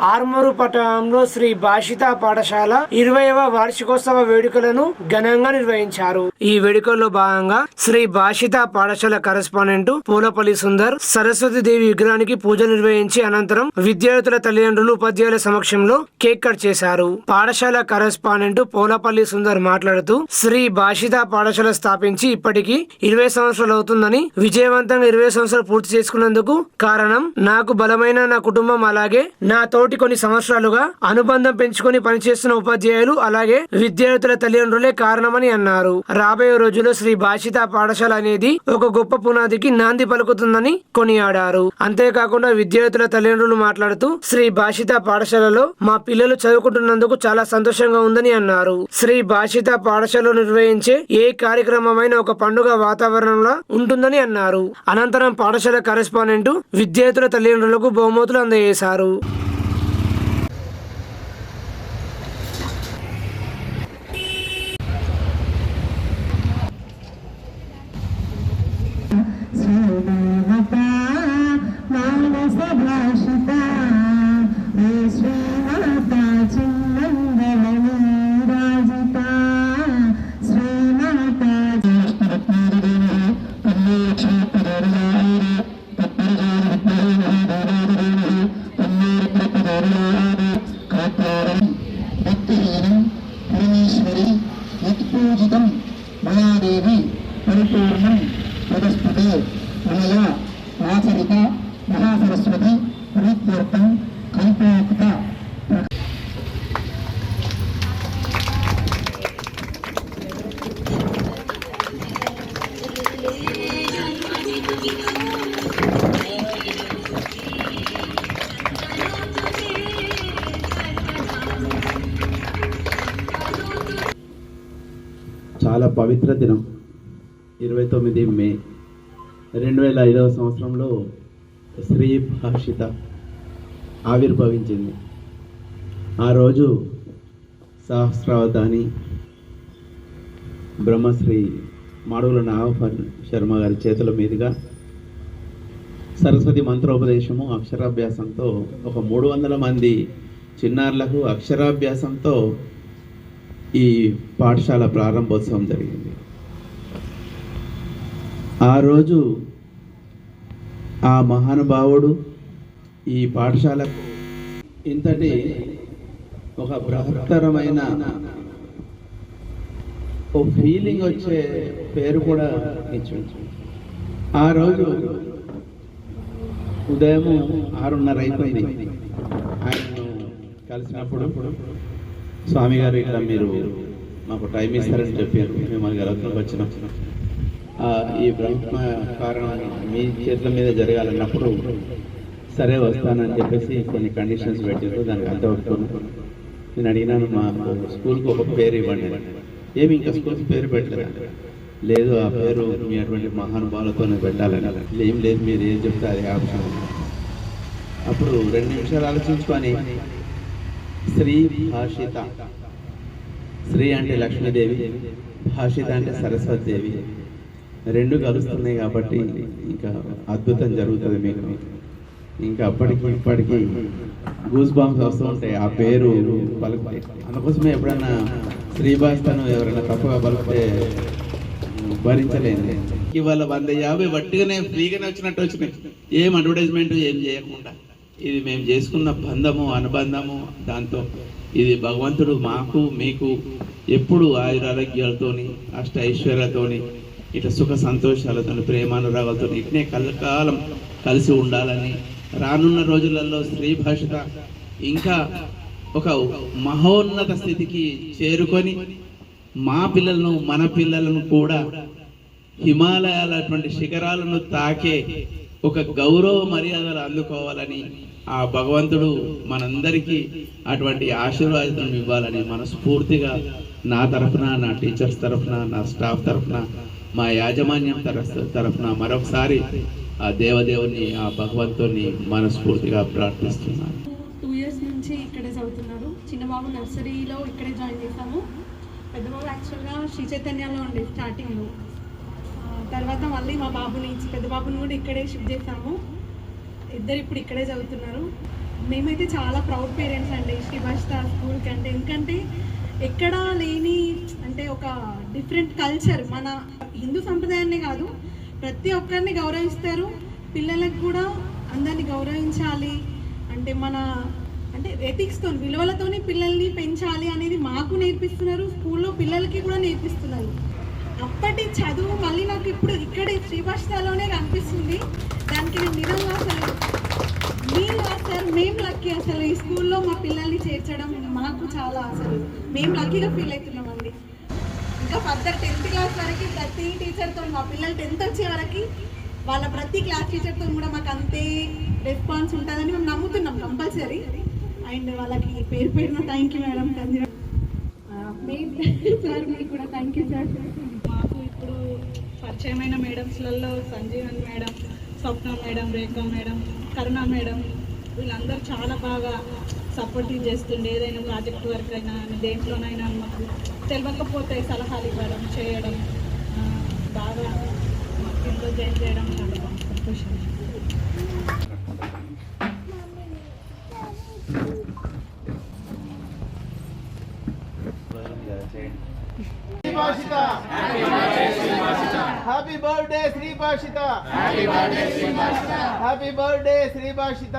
ఆర్మూరు పట్టణంలో శ్రీ భాషిత పాఠశాల ఇరవైవ వార్షికోత్సవ వేడుకలను ఘనంగా నిర్వహించారు. ఈ వేడుకల్లో భాగంగా శ్రీ భాషిత పాఠశాల కరెస్పాండెంట్ పూలపల్లి సుందర్ సరస్వతి దేవి విగ్రహానికి పూజ నిర్వహించి అనంతరం విద్యార్థుల తల్లిదండ్రులు ఉపాధ్యాయుల సమక్షంలో కేక్ కట్ చేశారు. పాఠశాల కరెస్పాండెంట్ పూలపల్లి సుందర్ మాట్లాడుతూ శ్రీ భాషిత పాఠశాల స్థాపించి ఇప్పటికీ ఇరవై సంవత్సరాలు అవుతుందని విజయవంతంగా ఇరవై సంవత్సరాలు పూర్తి చేసుకున్నందుకు కారణం నాకు బలమైన నా కుటుంబం అలాగే నా తోటి కొన్ని సంవత్సరాలుగా అనుబంధం పెంచుకొని పనిచేస్తున్న ఉపాధ్యాయులు అలాగే విద్యార్థుల తల్లిదండ్రులే కారణమని అన్నారు. రాబోయే రోజుల్లో శ్రీ భాషిత పాఠశాల అనేది ఒక గొప్ప పునాదికి నాంది పలుకుతుందని కొనియాడారు. అంతేకాకుండా విద్యార్థుల తల్లిదండ్రులు మాట్లాడుతూ శ్రీ భాషిత పాఠశాలలో మా పిల్లలు చదువుకుంటున్నందుకు చాలా సంతోషంగా ఉందని అన్నారు. శ్రీ భాషిత పాఠశాలలో నిర్వహించే ఏ కార్యక్రమమైన ఒక పండుగ వాతావరణంలో ఉంటుందని అన్నారు. అనంతరం పాఠశాల కరెస్పాండెంట్ విద్యార్థుల తల్లిదండ్రులకు బహుమతులు అందజేశారు. చాలా పవిత్ర దినం. ఇరవై తొమ్మిది మే రెండు వేల ఐదవ సంవత్సరంలో శ్రీ భాషిత ఆవిర్భవించింది. ఆ రోజు సహస్రావధాని బ్రహ్మశ్రీ మాడుగుల నాగఫర్ శర్మ గారి చేతుల మీదుగా సరస్వతి మంత్రోపదేశము అక్షరాభ్యాసంతో ఒక మూడు వందల మంది చిన్నారులకు అక్షరాభ్యాసంతో ఈ పాఠశాల ప్రారంభోత్సవం జరిగింది. ఆ రోజు ఆ మహానుభావుడు ఈ పాఠశాలకు ఇంతటి ఒక బృహత్తరమైన ఓ ఫీలింగ్ వచ్చే పేరు కూడా ఇచ్చి ఆ రోజు ఉదయం ఆరున్నర అయిపోయింది. ఆయనను కలిసినప్పుడు స్వామి గారు ఇట్లా మీరు మాకు టైం ఇస్తారని చెప్పారు. మిమ్మల్ని గలవతలకు వచ్చినాం ఈ బ్రహ్మ కారణం మీ చేతుల మీద జరగాలన్నప్పుడు సరే వస్తానని చెప్పేసి కొన్ని కండిషన్స్ పెట్టారు దానికి అంత ఒప్పుకోను నేను అడిగినాను మా స్కూల్కి ఒక పేరు ఇవ్వండి. ఏమి ఇంకా స్కూల్కి పేరు పెట్టలేదు? లేదు ఆ పేరు మీ అటువంటి మహానుభావులతోనే పెట్టాలని. ఏం లేదు మీరు ఏం చెప్తే అది ఆప్షన్. అప్పుడు రెండు నిమిషాలు ఆలోచించుకొని శ్రీ భాషిత. శ్రీ అంటే లక్ష్మీదేవి భాషిత అంటే సరస్వతి దేవి రెండు కలుస్తున్నాయి కాబట్టి ఇంకా అద్భుతం జరుగుతుంది మీకు. ఇంకా అప్పటికి ఇప్పటికి గూస్ బాంబ్స్ వస్తూ ఉంటాయి. ఆ పేరు పలుకుతాయి. అందుకోసమే ఎప్పుడన్నా శ్రీభాషను ఎవరైనా తప్పుగా పలికితే భరించలేదు ఇవాళ వంద యాభై వట్టిగానే ఫ్రీగానే వచ్చినట్టు వచ్చినాయి. ఏం అడ్వర్టైజ్మెంట్ ఏం చేయకుండా. ఇది మేము చేసుకున్న బంధము అనుబంధము దాంతో ఇది భగవంతుడు మాకు మీకు ఎప్పుడు ఆయురారోగ్యాలతోని అష్ట ఐశ్వర్యాలతోని ఇట్లా సుఖ సంతోషాలతో ప్రేమానురాగాలతో ఇట్నే కలకాలం కలిసి ఉండాలని రానున్న రోజులలో స్త్రీ భాషత ఇంకా ఒక మహోన్నత స్థితికి చేరుకొని మా పిల్లలను మన పిల్లలను కూడా హిమాలయాల అటువంటి శిఖరాలను తాకే ఒక గౌరవ మర్యాదలు అందుకోవాలని ఆ భగవంతుడు మనందరికీ అటువంటి ఆశీర్వాదం ఇవ్వాలని మనస్ఫూర్తిగా నా తరఫున నా టీచర్స్ తరఫున నా స్టాఫ్ తరఫున మా యాజమాన్యం తరఫు తరఫున మరొకసారి ఆ దేవదేవుని ఆ భగవంతుని మనస్ఫూర్తిగా ప్రార్థిస్తున్నాను. టూ ఇయర్స్ నుంచి ఇక్కడే చదువుతున్నారు. చిన్నబాబు నర్సరీలో ఇక్కడే జాయిన్ చేశాము. పెద్దబాబు యాక్చువల్గా శ్రీ చైతన్యాలో ఉండే స్టార్టింగ్లో తర్వాత మా మా బాబుని పెద్ద బాబుని కూడా ఇక్కడే షిఫ్ట్ చేశాము. ఇద్దరు ఇప్పుడు ఇక్కడే చదువుతున్నారు. మేమైతే చాలా ప్రౌడ్ పేరెంట్స్ అండి శ్రీ స్కూల్ స్కూల్కి అంటే ఎందుకంటే ఎక్కడా లేని అంటే ఒక డిఫరెంట్ కల్చర్ మన హిందూ సంప్రదాయాన్ని కాదు ప్రతి ఒక్కరిని గౌరవిస్తారు. పిల్లలకు కూడా అందరిని గౌరవించాలి. అంటే మన అంటే ఎథిక్స్తో విలువలతోనే పిల్లల్ని పెంచాలి అనేది మాకు నేర్పిస్తున్నారు. స్కూల్లో పిల్లలకి కూడా నేర్పిస్తున్నారు. అప్పటి చదువు మళ్ళీ నాకు ఇప్పుడు ఇక్కడే శ్రీభాషలోనే కనిపిస్తుంది. దానికి నేను నిజంగా అసలు మీరు సార్ మేము లక్కీ అసలు. ఈ స్కూల్లో మా పిల్లల్ని చేర్చడం మాకు చాలా అసలు మేము లక్కీగా ఫీల్ అవుతున్నామండి ఇంకా ఫర్దర్ టెన్త్ క్లాస్ వరకు ప్రతి టీచర్తో మా పిల్లలు టెన్త్ వచ్చే వరకు వాళ్ళ ప్రతి క్లాస్ టీచర్తో కూడా మాకు అంతే రెస్పాన్స్ ఉంటుందని మేము నమ్ముతున్నాం కంపల్సరీ అండ్ వాళ్ళకి పేరు పేరున థ్యాంక్ యూ మేడం సార్ మీకు కూడా థ్యాంక్ యూ సార్. పరిచయమైన మేడమ్స్లలో Sanjeevan madam Swapna madam Rekha madam Karuna madam వీళ్ళందరూ చాలా బాగా సపోర్టివ్ చేస్తుండే ఏదైనా ప్రాజెక్ట్ వర్క్ అయినా దేంట్లోనైనా మాకు తెలియకపోతే సలహాలు ఇవ్వడం చేయడం బాగా మాకు ఇంట్లో జాయిన్ చేయడం చాలా బాగా సంతోషం. Happy birthday Sri Bhashita happy birthday Sri Bhashita